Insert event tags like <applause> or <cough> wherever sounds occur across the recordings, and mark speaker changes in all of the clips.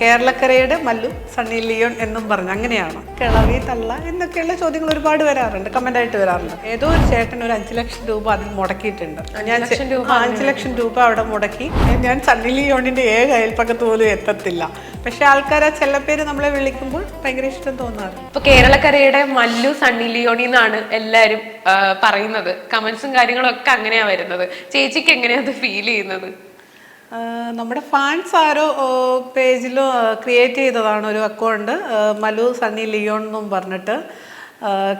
Speaker 1: കേരളക്കരയുടെ Mallu Sunny Leon എന്നും പറഞ്ഞു അങ്ങനെയാണ്. കിളവി തള്ള എന്നൊക്കെയുള്ള ചോദ്യങ്ങൾ ഒരുപാട് വരാറുണ്ട് കമന്റ് ആയിട്ട് വരാറുണ്ട്. ഏതോ ഒരു ചേട്ടൻ ഒരു അഞ്ചു ലക്ഷം രൂപ അതിൽ മുടക്കിയിട്ടുണ്ട്. ഞാൻ അഞ്ച് ലക്ഷം രൂപ അവിടെ മുടക്കി. ഞാൻ സണ്ണി ലിയോണിന്റെ ഏക അയൽപ്പക്കത്ത് പോലും എത്തത്തില്ല. പക്ഷെ ആൾക്കാർ ആ പേര് നമ്മളെ വിളിക്കുമ്പോൾ ഭയങ്കര ഇഷ്ടം തോന്നാറ്
Speaker 2: ഇപ്പൊ കേരളക്കരയുടെ മല്ലു സണ്ണി ലിയോണി എന്നാണ് എല്ലാരും പറയുന്നത്. കമന്റ്സും കാര്യങ്ങളും ഒക്കെ അങ്ങനെയാ വരുന്നത്. ചേച്ചിക്ക് എങ്ങനെയാ അത് ഫീൽ ചെയ്യുന്നത്?
Speaker 1: നമ്മുടെ ഫാൻസ് ആരോ പേജിൽ ക്രിയേറ്റ് ചെയ്തതാണ് ഒരു അക്കൗണ്ട് മല്ലു സണ്ണി ലിയോൺ എന്നും പറഞ്ഞിട്ട്.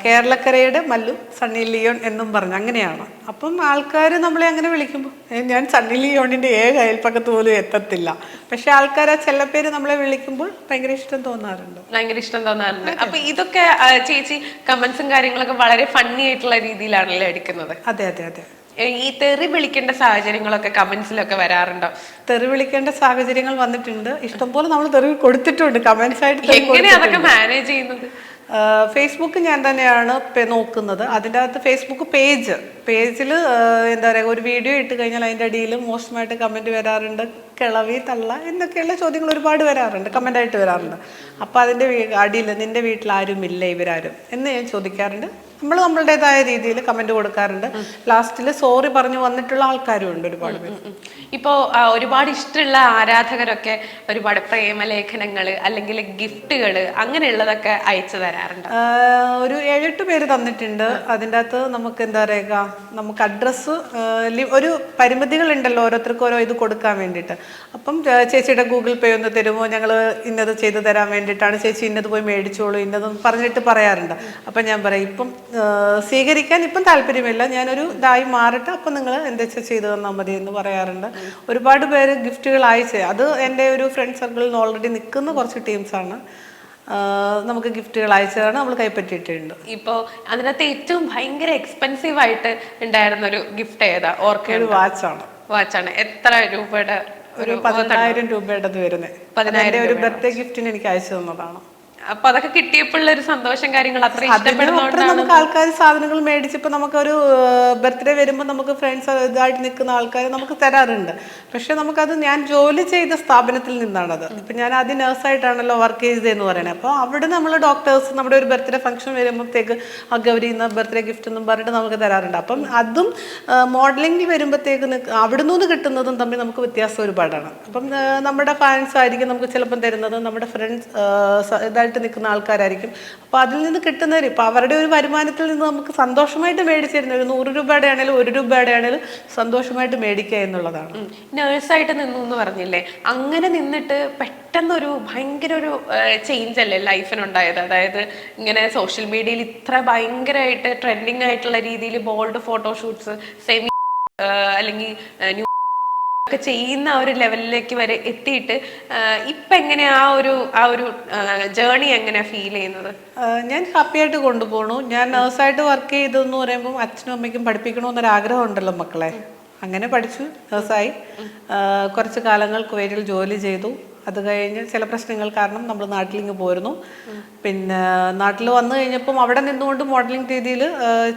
Speaker 1: കേരളക്കരയുടെ മല്ലു സണ്ണി ലിയോൺ എന്നും പറഞ്ഞു അങ്ങനെയാണ്. അപ്പം ആൾക്കാർ നമ്മളെ അങ്ങനെ വിളിക്കുമ്പോൾ ഞാൻ സണ്ണി ലിയോണിന്റെ ഏക അയൽപ്പക്കത്ത് പോലും എത്തത്തില്ല. പക്ഷെ ആൾക്കാർ ആ ചെല്ലപ്പേര് നമ്മളെ വിളിക്കുമ്പോൾ ഭയങ്കര ഇഷ്ടം തോന്നാറുണ്ട്.
Speaker 2: ഭയങ്കര ഇഷ്ടം തോന്നാറുണ്ട്. അപ്പൊ ഇതൊക്കെ ചേച്ചി കമന്റ്സും കാര്യങ്ങളൊക്കെ വളരെ ഫണ്ണി ആയിട്ടുള്ള രീതിയിലാണല്ലോ എടുക്കുന്നത്?
Speaker 1: അതെ അതെ അതെ.
Speaker 2: ഈ തെറി വിളിക്കേണ്ട സാഹചര്യങ്ങളൊക്കെ കമന്റ്സിലൊക്കെ വരാറുണ്ടോ?
Speaker 1: തെറി വിളിക്കേണ്ട സാഹചര്യങ്ങൾ വന്നിട്ടുണ്ട്. ഇഷ്ടംപോലെ നമ്മൾ തെറി കൊടുത്തിട്ടുണ്ട്. കമന്റ്സ് ആയിട്ട് എങ്ങനെയാണ്
Speaker 2: എങ്ങനെ അതൊക്കെ മാനേജ് ചെയ്യുന്നത്?
Speaker 1: ഫേസ്ബുക്ക് ഞാൻ തന്നെയാണ് നോക്കുന്നത്. അതിന്റെ അകത്ത് ഫേസ്ബുക്ക് പേജ്. പേജിൽ എന്താ പറയുക ഒരു വീഡിയോ ഇട്ട് കഴിഞ്ഞാൽ അതിന്റെ അടിയിൽ മോശമായിട്ട് കമന്റ് വരാറുണ്ട്. കിളവി തള്ള എന്നൊക്കെയുള്ള ചോദ്യങ്ങൾ ഒരുപാട് വരാറുണ്ട് കമന്റായിട്ട് വരാറുണ്ട്. അപ്പോൾ അതിന്റെ അടിയിൽ നിന്റെ വീട്ടിൽ ആരും ഇല്ല ഇവരാരും എന്ന് ഞാൻ ചോദിക്കാറുണ്ട്. നമ്മൾ നമ്മളുടേതായ രീതിയിൽ കമന്റ് കൊടുക്കാറുണ്ട്. ലാസ്റ്റിൽ സോറി പറഞ്ഞു വന്നിട്ടുള്ള ആൾക്കാരും ഉണ്ട് ഒരുപാട് പേര്.
Speaker 2: ഇപ്പോൾ ഇപ്പോ ഒരുപാട് ഇഷ്ടമുള്ള ആരാധകരൊക്കെ ഒരുപാട് പ്രേമലേഖനങ്ങൾ അല്ലെങ്കിൽ ഗിഫ്റ്റുകൾ അങ്ങനെയുള്ളതൊക്കെ അയച്ചു തരാറുണ്ട്.
Speaker 1: ഒരു ഏഴെട്ട് പേര് തന്നിട്ടുണ്ട്. അതിന്റെ അകത്ത് നമുക്ക് എന്താ പറയുക നമുക്ക് അഡ്രസ്സ് ഒരു പരിമിതികളുണ്ടല്ലോ ഓരോരുത്തർക്കും ഓരോ ഇത് കൊടുക്കാൻ വേണ്ടിയിട്ട്. അപ്പം ചേച്ചിയുടെ ഗൂഗിൾ പേ ഒന്ന് തരുമോ? ഞങ്ങൾ ഇന്നത് ചെയ്തു തരാൻ വേണ്ടിയിട്ടാണ്. ചേച്ചി ഇന്നത് പോയി മേടിച്ചോളൂ ഇന്നത് പറഞ്ഞിട്ട് പറയാറുണ്ട്. അപ്പം ഞാൻ പറയും ഇപ്പം സ്വീകരിക്കാൻ ഇപ്പം താല്പര്യമില്ല. ഞാനൊരു ഇതായി മാറിട്ട് അപ്പം നിങ്ങൾ എന്താ വെച്ചാൽ ചെയ്തു തന്നാൽ മതി എന്ന് പറയാറുണ്ട്. ഒരുപാട് പേര് ഗിഫ്റ്റുകൾ അയച്ച് അത് എന്റെ ഒരു ഫ്രണ്ട് സർക്കിളിൽ നിന്ന് ഓൾറെഡി നിൽക്കുന്ന കുറച്ച് ടീംസാണ്. നമുക്ക് ഗിഫ്റ്റുകൾ അയച്ചതാണ് നമ്മൾ കൈപ്പറ്റിയിട്ടുണ്ട്.
Speaker 2: ഇപ്പോൾ അതിനകത്ത് ഏറ്റവും ഭയങ്കര എക്സ്പെൻസീവ് ആയിട്ട് ഉണ്ടായിരുന്ന ഒരു ഗിഫ്റ്റ് ഏതാ? ഓർക്കേഡ്
Speaker 1: വാച്ചാണ്.
Speaker 2: വാച്ചാണ്. എത്ര രൂപയുടെ
Speaker 1: ഒരു പതിനായിരം രൂപയുടെ വരുന്നത്
Speaker 2: പതിനായിരം
Speaker 1: ഒരു ബർത്ത്ഡേ ഗിഫ്റ്റിന് എനിക്ക് അയച്ചു തന്നതാണ്.
Speaker 2: അപ്പൊ അതൊക്കെ കിട്ടിയപ്പോഴുള്ള ഒരു സന്തോഷം കാര്യങ്ങൾ അത്ര
Speaker 1: നമുക്ക് ആൾക്കാർ സാധനങ്ങൾ മേടിച്ചപ്പോൾ നമുക്കൊരു ബർത്ത്ഡേ വരുമ്പോൾ നമുക്ക് ഫ്രണ്ട്സ് ഇതായിട്ട് നിൽക്കുന്ന ആൾക്കാർ നമുക്ക് തരാറുണ്ട്. പക്ഷെ നമുക്കത് ഞാൻ ജോലി ചെയ്ത സ്ഥാപനത്തിൽ നിന്നാണത്. ഇപ്പൊ ഞാൻ ആദ്യം നേഴ്സായിട്ടാണല്ലോ വർക്ക് ചെയ്തതെന്ന് പറയുന്നത് അപ്പോൾ അവിടെ നമ്മൾ ഡോക്ടേഴ്സ് നമ്മുടെ ഒരു ബർത്ത്ഡേ ഫംഗ്ഷൻ വരുമ്പോഴത്തേക്ക് ആ ഗൗരി എന്ന ബർത്ത്ഡേ ഗിഫ്റ്റ് എന്നും പറഞ്ഞിട്ട് നമുക്ക് തരാറുണ്ട്. അപ്പം അതും മോഡലിംഗിൽ വരുമ്പോഴത്തേക്ക് അവിടെ നിന്ന് കിട്ടുന്നതും തമ്മിൽ നമുക്ക് വ്യത്യാസം ഒരുപാടാണ്. അപ്പം നമ്മുടെ ഫാൻസ് ആയിരിക്കും നമുക്ക് ചിലപ്പം തരുന്നത്. നമ്മുടെ ഫ്രണ്ട്സ് ഇതായിട്ട് നിൽക്കുന്ന ആൾക്കാരായിരിക്കും. അപ്പോൾ അതിൽ നിന്ന് കിട്ടുന്നവർ ഇപ്പോൾ അവരുടെ ഒരു വരുമാനത്തിൽ നിന്ന് നമുക്ക് സന്തോഷമായിട്ട് മേടിച്ചു തരുന്ന ഒരു നൂറ് രൂപയുടെ ആണെങ്കിലും ഒരു രൂപയുടെ ആണെങ്കിലും സന്തോഷമായിട്ട് മേടിക്കുക എന്നുള്ളതാണ്.
Speaker 2: നേഴ്സായിട്ട് നിന്നു എന്ന് പറഞ്ഞില്ലേ? അങ്ങനെ നിന്നിട്ട് പെട്ടെന്നൊരു ഭയങ്കര ഒരു ചേഞ്ച് അല്ലേ ലൈഫിനുണ്ടായത്? അതായത് ഇങ്ങനെ സോഷ്യൽ മീഡിയയിൽ ഇത്ര ഭയങ്കരമായിട്ട് ട്രെൻഡിങ് ആയിട്ടുള്ള രീതിയിൽ ബോൾഡ് ഫോട്ടോഷൂട്ട്സ് സെമി അല്ലെങ്കിൽ ന്യൂ ഒക്കെ ചെയ്യുന്ന ആ ഒരു ലെവലിലേക്ക് വരെ എത്തിയിട്ട് ഇപ്പം എങ്ങനെ ആ ഒരു ആ ഒരു ജേണി എങ്ങനെയാ ഫീൽ ചെയ്യുന്നത്?
Speaker 1: ഞാൻ ഹാപ്പി ആയിട്ട് കൊണ്ടുപോകണു ഞാൻ നേഴ്സായിട്ട് വർക്ക് ചെയ്തെന്ന് പറയുമ്പോൾ അച്ഛനും അമ്മയ്ക്കും പഠിപ്പിക്കണമെന്നൊരു ആഗ്രഹം ഉണ്ടല്ലോ മക്കളെ അങ്ങനെ പഠിച്ചു നേഴ്സായി കുറച്ച് കാലങ്ങൾ കുവൈറ്റിൽ ജോലി ചെയ്തു. അത് കഴിഞ്ഞ് ചില പ്രശ്നങ്ങൾ കാരണം നമ്മൾ നാട്ടിലിങ്ങ് പോയിരുന്നു പിന്നെ നാട്ടിൽ വന്നു കഴിഞ്ഞപ്പം അവിടെ നിന്നുകൊണ്ട് മോഡലിംഗ് രീതിയിൽ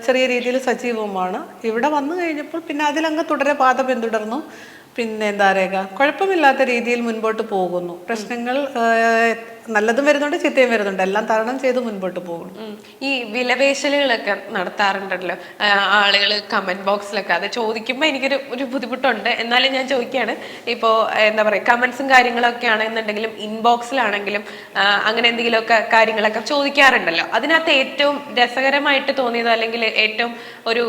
Speaker 1: ചെറിയ രീതിയിൽ സജീവമാണ് ഇവിടെ വന്നു കഴിഞ്ഞപ്പോൾ പിന്നെ അതിലങ്ങ് തുടരെ പാത പിന്തുടർന്നു. പിന്നെ എന്താ പറയുക കുഴപ്പമില്ലാത്ത രീതിയിൽ മുൻപോട്ട് പോകുന്നു. പ്രശ്നങ്ങൾ നല്ലതും വരുന്നുണ്ട് ചീത്തയും വരുന്നുണ്ട്. എല്ലാം തരണം ചെയ്ത് മുൻപോട്ട് പോകുന്നു.
Speaker 2: ഈ വിലപേശലുകളൊക്കെ നടത്താറുണ്ടല്ലോ. ആളുകൾ കമന്റ് ബോക്സിലൊക്കെ അത് ചോദിക്കുമ്പോൾ എനിക്കൊരു ഒരു ബുദ്ധിമുട്ടുണ്ട്. എന്നാലും ഞാൻ ചോദിക്കുകയാണ്. ഇപ്പോൾ എന്താ പറയുക കമന്റ്സും കാര്യങ്ങളൊക്കെ ആണെന്നുണ്ടെങ്കിലും ഇൻബോക്സിലാണെങ്കിലും അങ്ങനെ എന്തെങ്കിലുമൊക്കെ കാര്യങ്ങളൊക്കെ ചോദിക്കാറുണ്ടല്ലോ. അതിനകത്ത് ഏറ്റവും രസകരമായിട്ട് തോന്നിയത് അല്ലെങ്കിൽ ഏറ്റവും ഒരു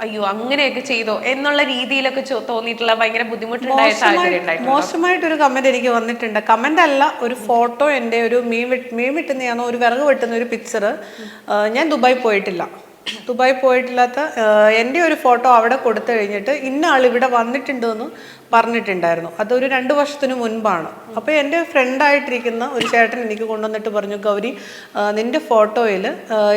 Speaker 2: അയ്യോ അങ്ങനെയൊക്കെ ചെയ്തോ എന്നുള്ള രീതിയിലൊക്കെ തോന്നിയിട്ടുള്ള ഭയങ്കര ബുദ്ധിമുട്ടുണ്ടായ സാഹചര്യം ഒരു
Speaker 1: മോശമായിട്ടൊരു കമന്റ് എനിക്ക് വന്നിട്ടുണ്ട്. കമന്റ് അല്ല ഒരു ഫോട്ടോ എന്റെ ഒരു മീൻ വെട്ട് മീൻ വെട്ടുന്നതാണോ ഒരു വിറക് വെട്ടുന്ന ഒരു പിക്ചർ ഞാൻ ദുബായി പോയിട്ടില്ല. ദുബായ് പോയിട്ടില്ലാത്ത എന്റെ ഒരു ഫോട്ടോ അവിടെ കൊടുത്തു കഴിഞ്ഞിട്ട് ഇന്ന ആൾ ഇവിടെ വന്നിട്ടുണ്ടെന്ന് പറഞ്ഞിട്ടുണ്ടായിരുന്നു. അതൊരു രണ്ട് വർഷത്തിന് മുൻപാണ്. അപ്പോൾ എന്റെ ഫ്രണ്ടായിട്ടിരിക്കുന്ന ഒരു ചേട്ടൻ എനിക്ക് കൊണ്ടുവന്നിട്ട് പറഞ്ഞു ഗൗരി നിന്റെ ഫോട്ടോയിൽ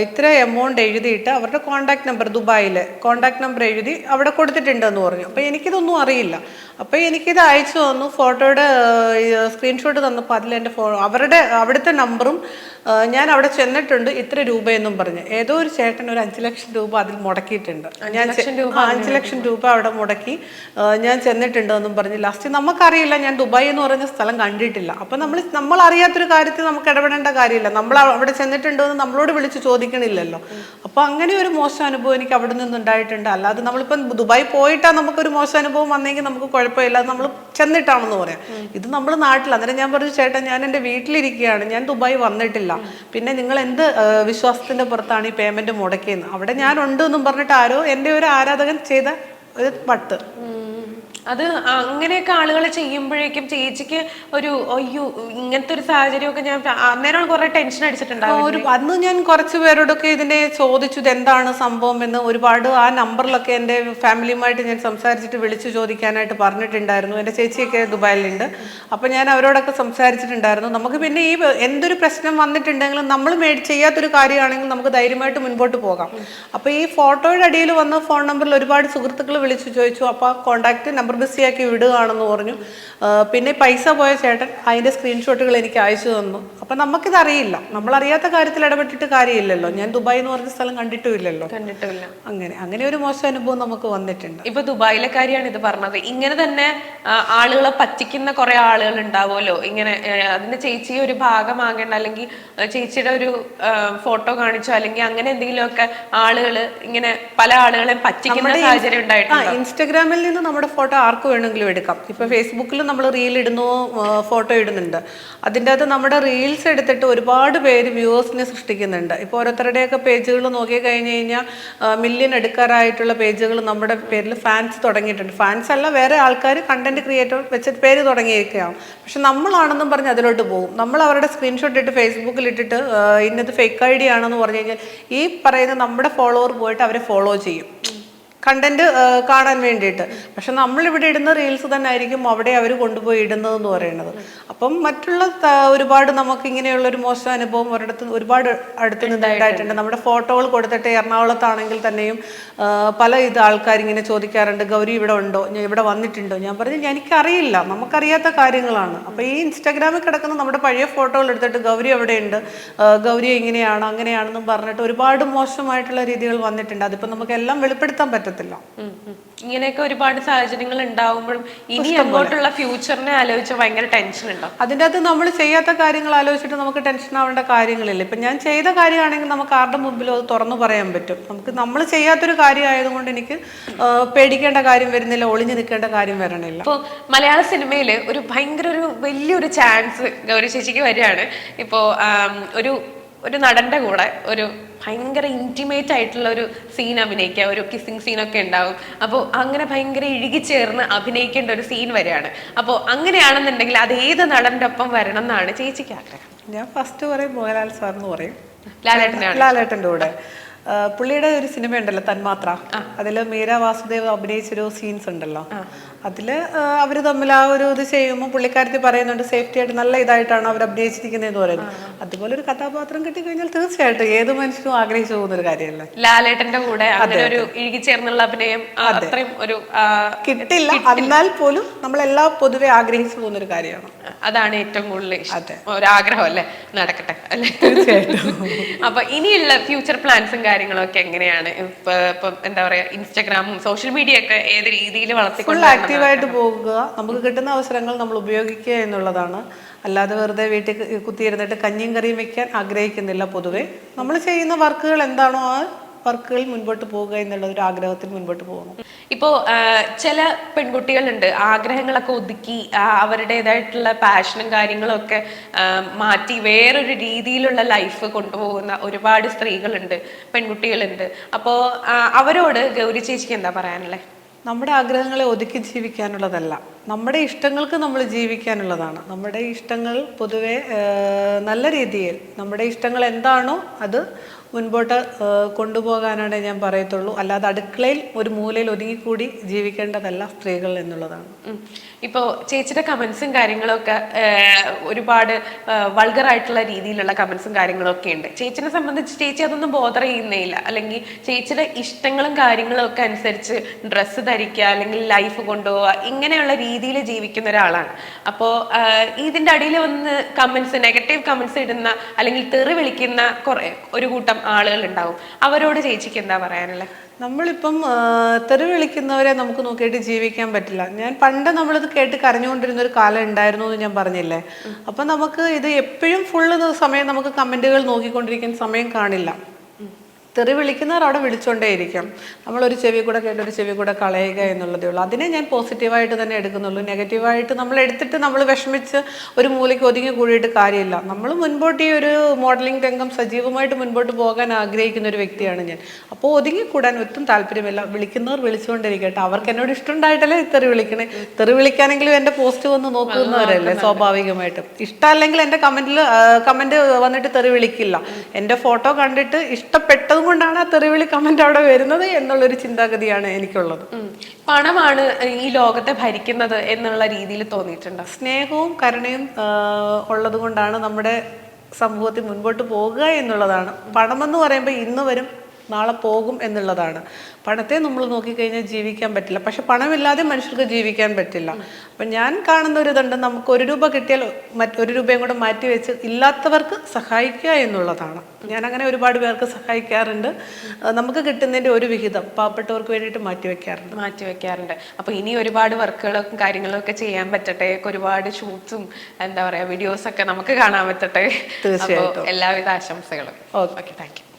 Speaker 1: ഇത്ര എമൗണ്ട് എഴുതിയിട്ട് അവരുടെ കോൺടാക്ട് നമ്പർ ദുബായിലെ കോൺടാക്ട് നമ്പർ എഴുതി അവിടെ കൊടുത്തിട്ടുണ്ടെന്ന് പറഞ്ഞു. അപ്പോൾ എനിക്കിതൊന്നും അറിയില്ല. അപ്പോൾ എനിക്കിത് അയച്ചു തന്നു. ഫോട്ടോയുടെ സ്ക്രീൻഷോട്ട് തന്നപ്പോൾ അതിൽ എന്റെ ഫോ അവരുടെ അവിടുത്തെ നമ്പറും ഞാൻ അവിടെ ചെന്നിട്ടുണ്ട് ഇത്ര രൂപയെന്നും പറഞ്ഞ്. ഏതോ ഒരു ചേട്ടൻ ഒരു അഞ്ച് ലക്ഷം രൂപ അതിൽ മുടക്കിയിട്ടുണ്ട്. ഞാൻ അഞ്ച് ലക്ഷം രൂപ അവിടെ മുടക്കി ഞാൻ ചെന്നിട്ടുണ്ടെന്ന് എന്നും പറഞ്ഞ് ലാസ്റ്റ് നമുക്കറിയില്ല ഞാൻ ദുബായ് എന്ന് പറഞ്ഞ സ്ഥലം കണ്ടിട്ടില്ല. അപ്പം നമ്മൾ നമ്മൾ അറിയാത്തൊരു കാര്യത്തിൽ നമുക്ക് ഇടപെടേണ്ട കാര്യമില്ല. നമ്മൾ അവിടെ ചെന്നിട്ടുണ്ടോ എന്ന് നമ്മളോട് വിളിച്ച് ചോദിക്കണില്ലല്ലോ. അപ്പോൾ അങ്ങനെ ഒരു മോശം അനുഭവം എനിക്ക് അവിടെ നിന്ന് ഉണ്ടായിട്ടുണ്ട് അല്ലാതെ നമ്മളിപ്പം ദുബായ് പോയിട്ടാണ് നമുക്കൊരു മോശം അനുഭവം വന്നെങ്കിൽ നമുക്ക് കുഴപ്പമില്ല. നമ്മൾ ചെന്നിട്ടാണെന്ന് പറയാം. ഇത് നമ്മൾ നാട്ടിൽ അന്നേരം ഞാൻ പറഞ്ഞു ചേട്ടാ ഞാൻ എന്റെ വീട്ടിലിരിക്കുകയാണ്. ഞാൻ ദുബായ് വന്നിട്ടില്ല. പിന്നെ നിങ്ങൾ എന്ത് വിശ്വാസത്തിന്റെ പുറത്താണ് ഈ പേയ്മെന്റ് മുടക്കിയെന്ന്? അവിടെ ഞാൻ ഉണ്ട് എന്നും പറഞ്ഞിട്ട് ആരോ എന്റെ ഒരു ആരാധകൻ ചെയ്ത ഒരു പട്ട്.
Speaker 2: അത് അങ്ങനെയൊക്കെ ആളുകൾ ചെയ്യുമ്പോഴേക്കും ചേച്ചിക്ക് ഒരു അയ്യോ ഇങ്ങനത്തെ ഒരു സാഹചര്യമൊക്കെ ഞാൻ അന്നേരം കുറെ ടെൻഷൻ അടിച്ചിട്ടുണ്ടാവും
Speaker 1: ഒരു അന്ന് ഞാൻ കുറച്ച് പേരോടൊക്കെ ഇതിന്റെ ചോദിച്ചു ഇത് എന്താണ് സംഭവം എന്ന് ഒരുപാട് ആ നമ്പറിലൊക്കെ എന്റെ ഫാമിലിയുമായിട്ട് ഞാൻ സംസാരിച്ചിട്ട് വിളിച്ചു ചോദിക്കാനായിട്ട് പറഞ്ഞിട്ടുണ്ടായിരുന്നു. എന്റെ ചേച്ചിയൊക്കെ ദുബായിലുണ്ട്. അപ്പോൾ ഞാൻ അവരോടൊക്കെ സംസാരിച്ചിട്ടുണ്ടായിരുന്നു. നമുക്ക് പിന്നെ ഈ എന്തൊരു പ്രശ്നം വന്നിട്ടുണ്ടെങ്കിലും നമ്മൾ ചെയ്യാത്തൊരു കാര്യമാണെങ്കിൽ നമുക്ക് ധൈര്യമായിട്ട് മുൻപോട്ട് പോകാം. അപ്പോൾ ഈ ഫോട്ടോയുടെ അടിയിൽ വന്ന ഫോൺ നമ്പറിൽ ഒരുപാട് സുഹൃത്തുക്കൾ വിളിച്ചു ചോദിച്ചു. അപ്പോൾ ആ കോൺടാക്ട് നമ്പർ ബിസിയാക്കി വിടുകയാണെന്ന് പറഞ്ഞു. പിന്നെ പൈസ പോയ ചേട്ടൻ അതിന്റെ സ്ക്രീൻഷോട്ടുകൾ എനിക്ക് അയച്ചു തന്നു. അപ്പം നമുക്കിത് അറിയില്ല നമ്മൾ അറിയാത്ത കാര്യത്തിൽ ഇടപെട്ടിട്ട് കാര്യമില്ലല്ലോ. ഞാൻ ദുബായ് എന്ന് പറഞ്ഞ സ്ഥലം കണ്ടിട്ടും ഇല്ലല്ലോ
Speaker 2: കണ്ടിട്ടില്ല
Speaker 1: അങ്ങനെ അങ്ങനെ ഒരു മോശം അനുഭവം നമുക്ക് വന്നിട്ടുണ്ട്.
Speaker 2: ഇപ്പൊ ദുബായിലെ കാര്യമാണ് ഇത് പറഞ്ഞത്. ഇങ്ങനെ തന്നെ ആളുകളെ പറ്റിക്കുന്ന കുറെ ആളുകൾ ഉണ്ടാവുമല്ലോ. ഇങ്ങനെ അതിന്റെ ചേച്ചി ഒരു ഭാഗമാകേണ്ട അല്ലെങ്കിൽ ചേച്ചിയുടെ ഒരു ഫോട്ടോ കാണിച്ചോ അല്ലെങ്കിൽ അങ്ങനെ എന്തെങ്കിലുമൊക്കെ ആളുകൾ ഇങ്ങനെ പല ആളുകളെ പറ്റിക്കുന്ന സാഹചര്യം ഉണ്ടായിട്ടുണ്ട്?
Speaker 1: ഇൻസ്റ്റാഗ്രാമിൽ നിന്ന് നമ്മുടെ ഫോട്ടോ ആർക്ക് വേണമെങ്കിലും എടുക്കാം. ഇപ്പൊ ഫേസ്ബുക്കിൽ നമ്മൾ റീൽ ഇടുന്നു ഫോട്ടോ ഇടുന്നുണ്ട്. അതിന്റെ അകത്ത് നമ്മുടെ റീൽസ് എടുത്തിട്ട് ഒരുപാട് പേര് വ്യൂവേഴ്സിനെ സൃഷ്ടിക്കുന്നുണ്ട്. ഇപ്പോൾ ഓരോരുത്തരുടെയൊക്കെ പേജുകൾ നോക്കി കഴിഞ്ഞ് കഴിഞ്ഞാൽ മില്യൺ എടുക്കാറായിട്ടുള്ള പേജുകൾ നമ്മുടെ പേരിൽ ഫാൻസ് തുടങ്ങിയിട്ടുണ്ട്. ഫാൻസ് അല്ല വേറെ ആൾക്കാർ കണ്ടന്റ് ക്രിയേറ്റർ വെച്ച് പേര് തുടങ്ങിയിരിക്കുകയാണ്. പക്ഷെ നമ്മളാണെന്നും പറഞ്ഞ് അതിലോട്ട് പോകും. നമ്മൾ അവരുടെ സ്ക്രീൻഷോട്ട് ഇട്ട് ഫേസ്ബുക്കിൽ ഇട്ടിട്ട് ഇന്നത് ഫേക്ക് ഐ ഡി ആണെന്ന് പറഞ്ഞു കഴിഞ്ഞാൽ ഈ പറയുന്ന നമ്മുടെ ഫോളോവർ പോയിട്ട് അവരെ ഫോളോ ചെയ്യും. കണ്ടന്റ് കാണാൻ വേണ്ടിയിട്ട്. പക്ഷെ നമ്മളിവിടെ ഇടുന്ന റീൽസ് തന്നെ ആയിരിക്കും അവിടെ അവർ കൊണ്ടുപോയി ഇടുന്നത് എന്ന് പറയുന്നത്. അപ്പം മറ്റുള്ള ഒരുപാട് നമുക്ക് ഇങ്ങനെയുള്ള ഒരു മോശം അനുഭവം ഒരിടത്ത് ഒരുപാട് അടുത്ത് നിന്ന് ഉണ്ടായിട്ടുണ്ട്. നമ്മുടെ ഫോട്ടോകൾ കൊടുത്തിട്ട് എറണാകുളത്താണെങ്കിൽ തന്നെയും പല ഇത് ആൾക്കാർ ഇങ്ങനെ ചോദിക്കാറുണ്ട് ഗൗരി ഇവിടെ ഉണ്ടോ? ഞാൻ ഇവിടെ വന്നിട്ടുണ്ടോ? ഞാൻ പറഞ്ഞു "ഞാൻ- എനിക്കറിയില്ല. നമുക്കറിയാത്ത കാര്യങ്ങളാണ്. അപ്പോൾ ഈ ഇൻസ്റ്റാഗ്രാമിൽ കിടക്കുന്ന നമ്മുടെ പഴയ ഫോട്ടോകൾ എടുത്തിട്ട് ഗൗരി എവിടെയുണ്ട്? ഗൗരി ഇങ്ങനെയാണ് അങ്ങനെയാണെന്നും പറഞ്ഞിട്ട് ഒരുപാട് മോശമായിട്ടുള്ള രീതികൾ വന്നിട്ടുണ്ട്. അതിപ്പോൾ നമുക്ക് എല്ലാം വെളിപ്പെടുത്താൻ പറ്റത്തില്ല.
Speaker 2: ഇങ്ങനെയൊക്കെ ഒരുപാട് സാഹചര്യങ്ങൾ ഉണ്ടാവുമ്പോഴും ഇനി അങ്ങോട്ടുള്ള ഫ്യൂച്ചറിനെ ആലോചിച്ച് ഭയങ്കര ടെൻഷൻ ഉണ്ടാവും
Speaker 1: അതിന്റെ അകത്ത് നമ്മൾ ചെയ്യാത്ത കാര്യങ്ങൾ ആലോചിച്ചിട്ട് നമുക്ക് ടെൻഷൻ ആവേണ്ട കാര്യങ്ങളില്ല. ഇപ്പം ഞാൻ ചെയ്ത കാര്യമാണെങ്കിൽ നമുക്ക് ആരുടെ മുമ്പിലും അത് തുറന്നു പറയാൻ പറ്റും. നമുക്ക് നമ്മൾ ചെയ്യാത്തൊരു കാര്യമായതുകൊണ്ട് എനിക്ക് പേടിക്കേണ്ട കാര്യം വരുന്നില്ല ഒളിഞ്ഞു നിൽക്കേണ്ട കാര്യം വരണില്ല.
Speaker 2: ഇപ്പോൾ മലയാള സിനിമയിൽ ഒരു ഭയങ്കര ഒരു വലിയൊരു ചാൻസ് ഗൗരി ചേച്ചിക്ക് വരികയാണ്. ഇപ്പോ ഒരു ഒരു നടന്റെ കൂടെ ഒരു ഭയങ്കര ഇന്റിമേറ്റ് ആയിട്ടുള്ള ഒരു സീൻ അഭിനയിക്കുക ഒരു കിസ്സിങ് സീനൊക്കെ ഉണ്ടാവും. അപ്പോൾ അങ്ങനെ ഭയങ്കര ഇഴുകിച്ചേർന്ന് അഭിനയിക്കേണ്ട ഒരു സീൻ വരികയാണ് അപ്പോൾ അങ്ങനെയാണെന്നുണ്ടെങ്കിൽ അത് ഏത് നടന്റെ ഒപ്പം വരണം എന്നാണ് ചേച്ചിക്ക് ആഗ്രഹം.
Speaker 1: ഞാൻ ഫസ്റ്റ് പറയും മോഹൻലാൽ സാർ എന്ന് പറയും.
Speaker 2: ലാലേട്ടനാണ്.
Speaker 1: ലാലേട്ടന്റെ കൂടെ. പുള്ളിയുടെ ഒരു സിനിമ ഉണ്ടല്ലോ തന്മാത്ര. അതിൽ മീര വാസുദേവ് അഭിനയിച്ചൊരു സീൻസ് ഉണ്ടല്ലോ. അതിൽ അവർ തമ്മിൽ ആ ഒരു ഇത് ചെയ്യുമ്പോൾ പുള്ളിക്കാരത്തി പറയുന്നുണ്ട് സേഫ്റ്റി ആയിട്ട് നല്ല ഇതായിട്ടാണ് അവർ അഭിനയിച്ചിരിക്കുന്നതെന്ന് പറയുന്നത് അതുപോലെ ഒരു കഥാപാത്രം കിട്ടിക്കഴിഞ്ഞാൽ തീർച്ചയായിട്ടും ഏത് മനുഷ്യനും ആഗ്രഹിച്ചു പോകുന്ന ഒരു കാര്യമല്ലേ?
Speaker 2: ലാലേട്ടന്റെ കൂടെ ഒരു ഇഴുകിച്ചേർന്നുള്ള അഭിനയം അത്രയും ഒരു
Speaker 1: കിട്ടില്ല. എന്നാൽ പോലും നമ്മളെല്ലാം പൊതുവെ ആഗ്രഹിച്ചു പോകുന്ന ഒരു കാര്യമാണ്.
Speaker 2: അതാണ് ഏറ്റവും കൂടുതൽ ഒരു ഒരാഗ്രഹം അല്ലേ? നടക്കട്ടെ അല്ലേ? <laughs> അപ്പൊ ഇനിയുള്ള ഫ്യൂച്ചർ പ്ലാൻസും കാര്യങ്ങളൊക്കെ എങ്ങനെയാണ്? ഇപ്പൊ ഇപ്പം എന്താ പറയാ ഇൻസ്റ്റാഗ്രാമും സോഷ്യൽ മീഡിയ ഒക്കെ ഏത് രീതിയിൽ
Speaker 1: ഫുൾ
Speaker 2: വളർത്തിക്കൊണ്ട്
Speaker 1: ആക്റ്റീവായിട്ട് പോകുക നമുക്ക് കിട്ടുന്ന അവസരങ്ങൾ നമ്മൾ ഉപയോഗിക്കുക എന്നുള്ളതാണ്. അല്ലാതെ വെറുതെ വീട്ടിൽ കുത്തിയിരുന്നിട്ട് കഞ്ഞിയും കറിയും വെക്കാൻ ആഗ്രഹിക്കുന്നില്ല പൊതുവെ. നമ്മൾ ചെയ്യുന്ന വർക്കുകൾ എന്താണോ ആ വർക്കുകൾ മുൻപോട്ട് പോവുക എന്നുള്ള ഒരു ആഗ്രഹത്തിൽ മുൻപോട്ട് പോകുന്നു.
Speaker 2: ഇപ്പോ ചില പെൺകുട്ടികളുണ്ട്. ആഗ്രഹങ്ങളൊക്കെ ഒതുക്കി അവരുടേതായിട്ടുള്ള പാഷനും കാര്യങ്ങളും ഒക്കെ ആ, മാറ്റി വേറൊരു രീതിയിലുള്ള ലൈഫ് കൊണ്ടുപോകുന്ന ഒരുപാട് സ്ത്രീകളുണ്ട് പെൺകുട്ടികളുണ്ട്. അപ്പോ അവരോട് ഗൗരി ചേച്ചിക്ക് എന്താ പറയാനുള്ളത്
Speaker 1: നമ്മുടെ ആഗ്രഹങ്ങളെ ഒതുക്കി ജീവിക്കാനുള്ളതല്ല. നമ്മുടെ ഇഷ്ടങ്ങൾക്ക് നമ്മൾ ജീവിക്കാനുള്ളതാണ്. നമ്മുടെ ഇഷ്ടങ്ങൾ പൊതുവെ നല്ല രീതിയിൽ നമ്മുടെ ഇഷ്ടങ്ങൾ എന്താണോ അത് മുൻപോട്ട് കൊണ്ടുപോകാനാണ് ഞാൻ പറയത്തുള്ളൂ. അല്ലാതെ അടുക്കളയിൽ ഒരു മൂലയിൽ ഒതുങ്ങിക്കൂടി ജീവിക്കേണ്ടതല്ല സ്ത്രീകൾ എന്നുള്ളതാണ്.
Speaker 2: ഇപ്പോൾ ഇപ്പോ ചേച്ചിയുടെ കമൻസും കാര്യങ്ങളൊക്കെ ഒരുപാട് വൾഗറായിട്ടുള്ള രീതിയിലുള്ള കമൻസും കാര്യങ്ങളൊക്കെ ഉണ്ട്. ചേച്ചിനെ സംബന്ധിച്ച് ചേച്ചി അതൊന്നും ബോധർ ചെയ്യുന്നേയില്ല. അല്ലെങ്കിൽ ചേച്ചിയുടെ ഇഷ്ടങ്ങളും കാര്യങ്ങളും ഒക്കെ അനുസരിച്ച് ഡ്രസ്സ് ധരിക്കുക അല്ലെങ്കിൽ ലൈഫ് കൊണ്ടുപോവുക ഇങ്ങനെയുള്ള രീതിയിൽ ജീവിക്കുന്ന ഒരാളാണ്. അപ്പോൾ ഇതിന്റെ അടിയിൽ വന്ന് കമൻസ് നെഗറ്റീവ് കമൻസ് ഇടുന്ന അല്ലെങ്കിൽ തെറി വിളിക്കുന്ന കുറേ ഒരു കൂട്ടം ആളുകൾ ഉണ്ടാവും അവരോട് ചേച്ചിക്ക് എന്താ പറയാനുള്ളത്?
Speaker 1: നമ്മളിപ്പം തെറി വിളിക്കുന്നവരെ നമുക്ക് നോക്കിയിട്ട് ജീവിക്കാൻ പറ്റില്ല. ഞാൻ പണ്ട് നമ്മളിത് കേട്ട് കരഞ്ഞുകൊണ്ടിരുന്ന ഒരു കാലം ഉണ്ടായിരുന്നു എന്ന് ഞാൻ പറഞ്ഞില്ലേ? അപ്പം നമുക്ക് ഇത് എപ്പോഴും ഫുള്ള് സമയം നമുക്ക് കമന്റുകൾ നോക്കിക്കൊണ്ടിരിക്കുന്ന സമയം കാണില്ല. തെറി വിളിക്കുന്നവർ അവിടെ വിളിച്ചുകൊണ്ടേയിരിക്കും നമ്മളൊരു ചെവി കൂടെ കേട്ട് ഒരു ചെവി കൂടെ കളയുക എന്നുള്ളതേ ഉള്ളൂ. അതിനെ ഞാൻ പോസിറ്റീവായിട്ട് തന്നെ എടുക്കുന്നുള്ളൂ. നെഗറ്റീവായിട്ട് നമ്മൾ എടുത്തിട്ട് നമ്മൾ വിഷമിച്ച് ഒരു മൂലയ്ക്ക് ഒതുങ്ങി കൂടിയിട്ട് കാര്യമില്ല. നമ്മൾ മുൻപോട്ട് ഈ ഒരു മോഡലിംഗ് രംഗം സജീവമായിട്ട് മുൻപോട്ട് പോകാൻ ആഗ്രഹിക്കുന്ന ഒരു വ്യക്തിയാണ് ഞാൻ. അപ്പോൾ ഒതുങ്ങിക്കൂടാൻ ഒട്ടും താല്പര്യമില്ല. വിളിക്കുന്നവർ വിളിച്ചുകൊണ്ടിരിക്കട്ടെ. അവർക്ക് എന്നോട് ഇഷ്ടമുണ്ടായിട്ടല്ലേ തെറി വിളിക്കണേ? തെറി വിളിക്കാനെങ്കിലും എന്റെ പോസ്റ്റ് വന്ന് നോക്കുന്നവരല്ലേ സ്വാഭാവികമായിട്ടും. ഇഷ്ടമല്ലെങ്കിൽ എന്റെ കമന്റിൽ കമന്റ് വന്നിട്ട് തെറി വിളിക്കില്ല. എന്റെ ഫോട്ടോ കണ്ടിട്ട് ഇഷ്ടപ്പെട്ടത് കൊണ്ടാണ് ആ തെറിവിളി കമന്റ് അവിടെ വരുന്നത് എന്നുള്ളൊരു ചിന്താഗതിയാണ് എനിക്കുള്ളത്.
Speaker 2: പണമാണ് ഈ ലോകത്തെ ഭരിക്കുന്നത് എന്നുള്ള രീതിയിൽ തോന്നിയിട്ടുണ്ട്?
Speaker 1: സ്നേഹവും കരുണയും ഉള്ളത് കൊണ്ടാണ് നമ്മുടെ സമൂഹത്തിൽ മുൻപോട്ട് പോകുക എന്നുള്ളതാണ്. പണമെന്ന് പറയുമ്പോൾ ഇന്ന് വരും നാളെ പോകും എന്നുള്ളതാണ്. പണത്തെ നമ്മൾ നോക്കിക്കഴിഞ്ഞാൽ ജീവിക്കാൻ പറ്റില്ല. പക്ഷെ പണമില്ലാതെ മനുഷ്യർക്ക് ജീവിക്കാൻ പറ്റില്ല. അപ്പം ഞാൻ കാണുന്ന ഒരു ഇതുണ്ട്. നമുക്ക് ഒരു രൂപ കിട്ടിയാൽ മറ്റ് ഒരു രൂപയും കൂടെ മാറ്റി വെച്ച് ഇല്ലാത്തവർക്ക് സഹായിക്കുക എന്നുള്ളതാണ്. ഞാൻ അങ്ങനെ ഒരുപാട് പേർക്ക് സഹായിക്കാറുണ്ട്. നമുക്ക് കിട്ടുന്നതിന്റെ ഒരു വിഹിതം പാവപ്പെട്ടവർക്ക് വേണ്ടിയിട്ട് മാറ്റി വെക്കാറുണ്ട്.
Speaker 2: മാറ്റി വെക്കാറുണ്ട്. അപ്പോൾ ഇനി ഒരുപാട് വർക്കുകളും കാര്യങ്ങളും ഒക്കെ ചെയ്യാൻ പറ്റട്ടെ. ഒരുപാട് ഷൂട്ട്സും എന്താ പറയുക വീഡിയോസ് ഒക്കെ നമുക്ക് കാണാൻ പറ്റട്ടെ.
Speaker 1: തീർച്ചയായിട്ടും.
Speaker 2: എല്ലാവിധ ആശംസകളും. ഓക്കെ. Thank you